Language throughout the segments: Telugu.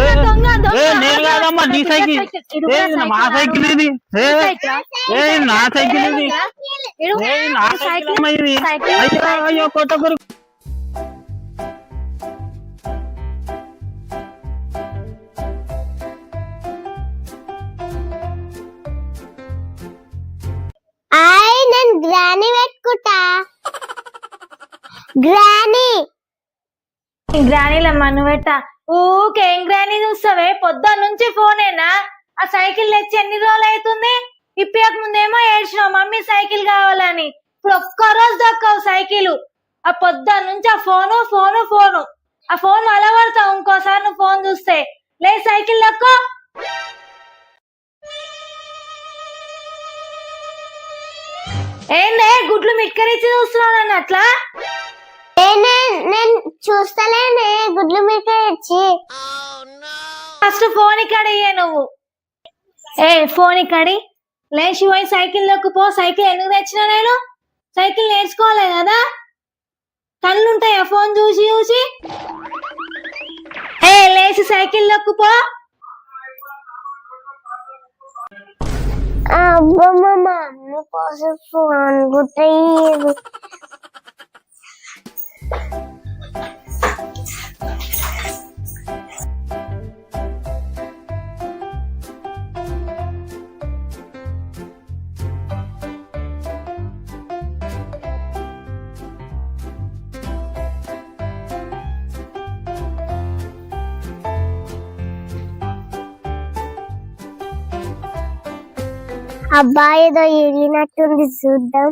ఏ, దొంగ దొంగ. ఏ, నేను కాదమ్మా నీ సైకిల్. మా సైకిల్. ఇది? ఏ, నా సైకిల్. ఇది? నా సైకిల్ అయ్యో అయ్యో కొత్త గురు ఆయ్ నేను గ్రాని పెట్టుకుంటా గ్రాని. గ్రానీలమ్మా నువ్వెట్ట? ఊకే ఏం చూస్తావే? పొద్దున్న నుంచి ఫోనేనా? ఆ సైకిల్ తెచ్చి ఎన్ని రోజులు అవుతుంది? ఇప్పక ముందేమో ఏడ్చినావు మమ్మీ సైకిల్ కావాలని. ఇప్పుడు ఒక్క రోజు దక్కవు సైకిల్. ఆ పొద్దున్న నుంచి ఆ ఫోను ఫోను ఫోను. ఆ ఫోన్ అలవడతావు ఇంకోసారి నువ్వు ఫోన్ చూస్తే. లే సైకిల్ దక్కో. ఏందే గుడ్లు మిట్కరించి చూస్తున్నావు నన్ను అట్లా? నేనే చూస్తలేనే గుడ్లు మీట వచ్చి. ఫస్ట్ ఫోన్ ఇక్కడ నువ్వు. ఏ ఫోన్ ఇక్కడి లేచి పోయి సైకిల్ పో సైకిల్ ఎందుకు తెచ్చినా నేను? సైకిల్ నేర్చుకోవాలి కదా? కళ్ళు ఉంటాయా ఫోన్ చూసి చూసి? ఏ లేచి సైకిల్ పో అబ్బమ్మ మా అమ్మ కోసం ఫోన్ గుట్టయ్యేది అబ్బాయిదో ఎగినట్టుంది చూద్దాం.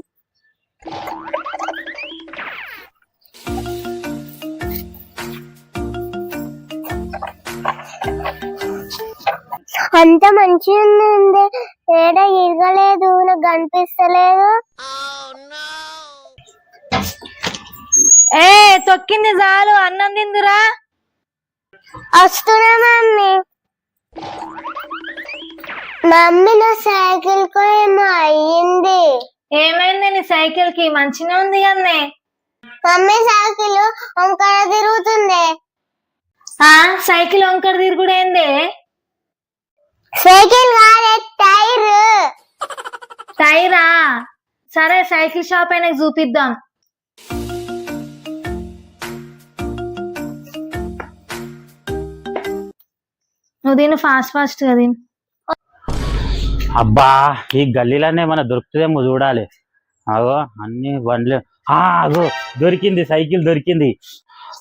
అంత మంచిగా ఉంది ఏడ ఇరగలేదు నాకు కనిపిస్తలేదు. ఏ తొక్కింది చాలు అన్నం తిందురా. వస్తున్నా మమ్మీ. మమ్మీ నా సైకిల్కు ఏమో అయ్యింది. ఏమైంది నీ సైకిల్కి మంచిగా ఉంది కన్నే మమ్మీ సైకిల్ వంకర తిరుగుతుంది. ఆ సైకిల్ వంకర తిరుగుడు ఏంది? సైకిల్ కాదే టైర్. టైరా? సరే సైకిల్ షాప్ అయినా చూపిద్దాం. నువ్వు దీన్ని ఫాస్ట్ ఫాస్ట్గా తిను. అబ్బా ఈ గల్లీలోనే మన దొరుకుతుందేమో చూడాలి. అగో అన్ని బండ్లు. ఆ అగో దొరికింది సైకిల్ దొరికింది.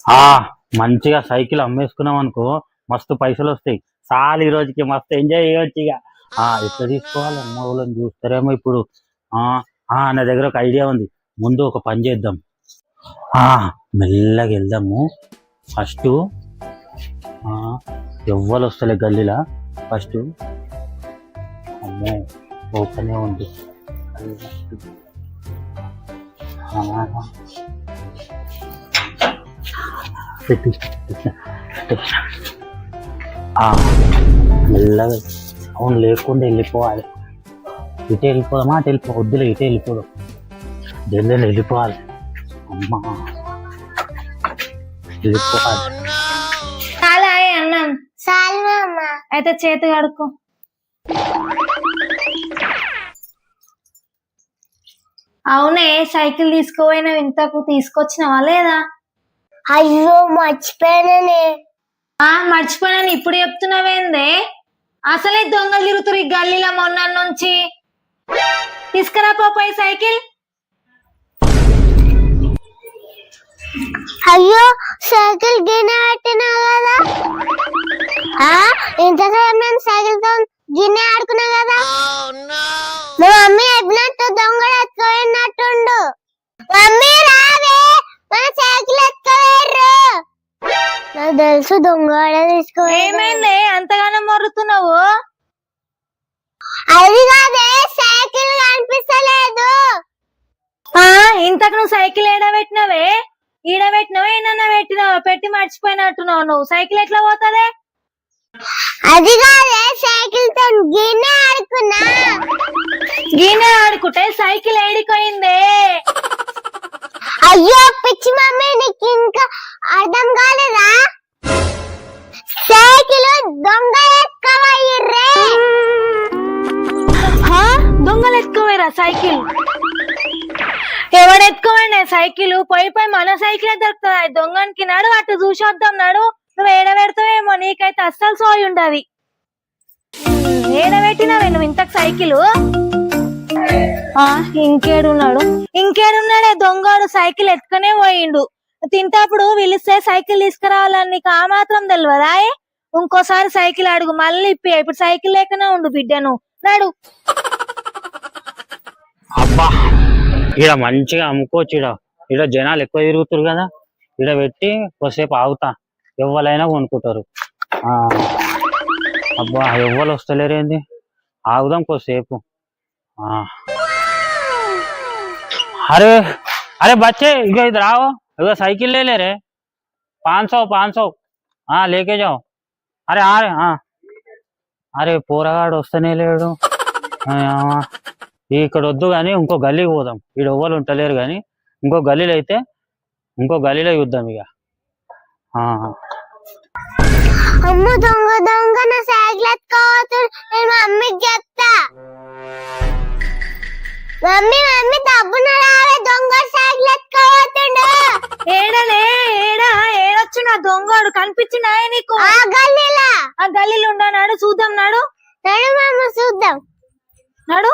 ఆ మంచిగా సైకిల్ అమ్మేసుకున్నాం అనుకో మస్తు పైసలు వస్తాయి. చాలు ఈ రోజుకి మస్తు ఎంజాయ్ చేయవచ్చు ఇక. ఆ ఎట్లా తీసుకోవాలి? అమ్మ వాళ్ళని చూస్తారేమో ఇప్పుడు. ఆ ఆ నా దగ్గర ఒక ఐడియా ఉంది. ముందు ఒక పని చేద్దాం. ఆ మెల్లగా వెళ్దాము. ఫస్ట్ ఎవ్వరు వస్తలే గల్లీలా. ఫస్ట్ అమ్మో ఓపెనే ఉంది. పెట్టు, మెల్లగా సౌండ్ లేకుండా వెళ్ళిపోవాలి. ఇటు వెళ్ళిపోదామా అటు వెళ్ళిపో వద్దులే ఇటు వెళ్ళిపోదాం. జల్దీ వెళ్ళిపోవాలి. అమ్మా. వెళ్ళిపోవాలి. చాలా అన్నం. అయితే చేతి కడుక్కో. అవునే సైకిల్ తీసుకుపోయినా ఇంతకు తీసుకొచ్చినావా లేదా? అయ్యో మర్చిపోయాననే. ఆ మర్చిపోయాను ఇప్పుడు చెప్తున్నావేందే? అసలే దొంగలు తిరుగుతురు ఈ గల్లీలో మొన్న నుంచి. తీసుకురా పోయి సైకిల్. అయ్యో సైకిల్ గిన్నె పెట్టినా కదా. ఆ ఇంతసేపు నేను సైకిల్తో గిన్నె ఆడుకున్నా కదా. మా మమ్మీ ఎట్టినట్టు దొంగడు తెలుసు తీసుకో ఏమైంది? అంతగానో మొరుతున్నావు అది కాదే సైకిల్ కనిపిస్తలేదు. ఆ ఇంతకు నువ్వు సైకిల్ ఏడబెట్టినవే ఈడబెట్టినవా ఏనన్నా పెట్టినావా పెట్టి మర్చిపోయినట్టున్నావు నువ్వు. సైకిల్ ఎట్లా పోతుంది? అది కాదే సైకిల్తో గిన్నె ఆడుకున్నా. గిన్నె ఆడుకుంటే సైకిల్ ఏడిపోయిందే? అయ్యో పిచ్చి మమ్మీ నీకు ఇంకా అర్థం కాలేదా? సైకిల్ దొంగ హా? దొంగలు ఎత్తుకోవేరా సైకిల్? ఎవడు ఎత్తుకోవండి సైకిల్? పోయి పోయి మన సైకిల్ దొరుకుతుంది దొంగనికి నాడు అటు చూసి వద్దాం నాడు. నువ్వు ఏడబెడతావేమో నీకైతే అస్సలు సోయి ఉండదు. ఏడ నువ్వు ఇంతకు సైకిల్? ఆ, ఇంకేడున్నాడు? ఇంకేడున్నాడే? దొంగడు సైకిల్ ఎత్తుకునే పోయిండు. తింటప్పుడు పిలిస్తే సైకిల్ తీసుకురావాలని నీకు ఆ మాత్రం తెలియదా ఇంకోసారి సైకిల్ అడుగు మళ్ళీ ఇప్పి ఇప్పుడు సైకిల్ లేకనే ఉండు బిడ్డను నాడు. అబ్బా ఈడ మంచిగా అమ్ముకోవచ్చు ఈడ. ఈడ జనాలు ఎక్కువ తిరుగుతారు కదా. ఈడ పెట్టి కొద్దిసేపు ఆగుతా. ఎవరైనా కొనుక్కుంటారు. ఆ, అబ్బా ఎవ్వరు వస్తలేరేంది ఆగుదాం కొద్దిసేపు. ఆ. అరే అరే బచ్చే ఇగో ఇది రావో. ఇగో సైకిల్ లేలేరే. పాన్ సో పాన్ సో అరే అరే ఆ. అరే పోరగాడు వస్తేనే లేడు. ఇక్కడ వద్దు కానీ ఇంకో గల్లీకి పోదాం. ఈడ ఎవ్వరు ఉంటలేరు కానీ ఇంకో గల్లీలో అయితే ఇంకో గల్లీలో చూద్దాం ఇక. అమ్మ దొంగ దొంగ నా సైకిల్ ఎత్తుకోవచ్చు నాడు.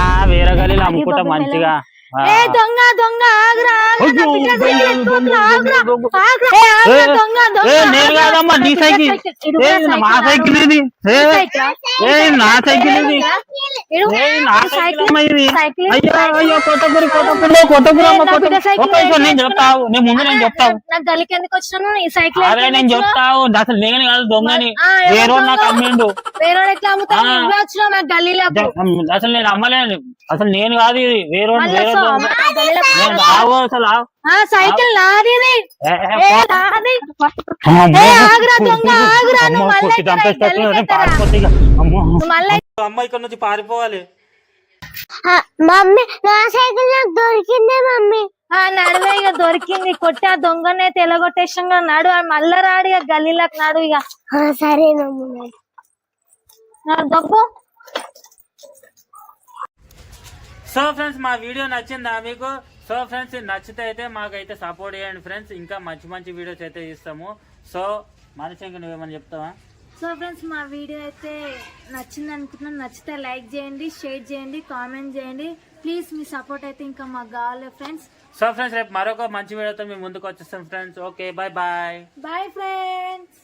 ఆ, వేరే అమ్ముకుంటా మంచిగా. ఏ దొంగ దొంగ ఆగురా నేను. కాదమ్మా నీ సైకిల్. మా సైకిల్ ఇది. నా సైకిల్ ఇది. చెప్తావు. నేను ముందు నేను చెప్తావు. గలికి ఎందుకు వచ్చినాను ఈ సైకిల్ అదే నేను చెప్తావు. అసలు నేను కాదు దొంగని. ఆ, ఎవరు వేరే నాకు దొంగ? అమ్మిండు. వేరే ఎట్లా అమ్ముతావు ఆ. నువ్వే వచ్చినావు నా గల్లీలోకి. అసలు నేను అమ్మలేను. అసలు నేను కాదు ఇది. వేరే అసలు. సైకిల్ నాది ఆగురా దొంగ, ఆగురా, మళ్ళీ ఇక. అమ్మో ఇక్కడ నుంచి పారిపోవాలి. మమ్మీ నా సైకిల్ నాకు దొరికిందే మమ్మీ. ఆ నడువే ఇక దొరికింది. కొట్టి ఆ దొంగనే తెలగొట్టేసంగా నాడు. ఆ మళ్ళా రాడు ఇక గల్లీలోకి నాడు ఇక. ఆ, సరే మమ్మీ దొంగ. సో ఫ్రెండ్స్ మా వీడియో నచ్చిందా మీకు? సో ఫ్రెండ్స్ నచ్చితే అయితే మాకైతే సపోర్ట్ చేయండి ఫ్రెండ్స్. ఇంకా మంచి మంచి వీడియోస్ అయితే ఇస్తాము. సో మనిషికి నువ్వేమని చెప్తావా? సో ఫ్రెండ్స్ మా వీడియో అయితే నచ్చింది అనుకుంటున్నాను నచ్చితే లైక్ చేయండి షేర్ చేయండి కామెంట్ చేయండి. ప్లీజ్ మీ సపోర్ట్ అయితే ఇంకా మాకు కావాలి ఫ్రెండ్స్ సో ఫ్రెండ్స్ రేపు మరొక మంచి వీడియోతో మేము ముందుకు వచ్చేస్తాం friends okay bye bye bye friends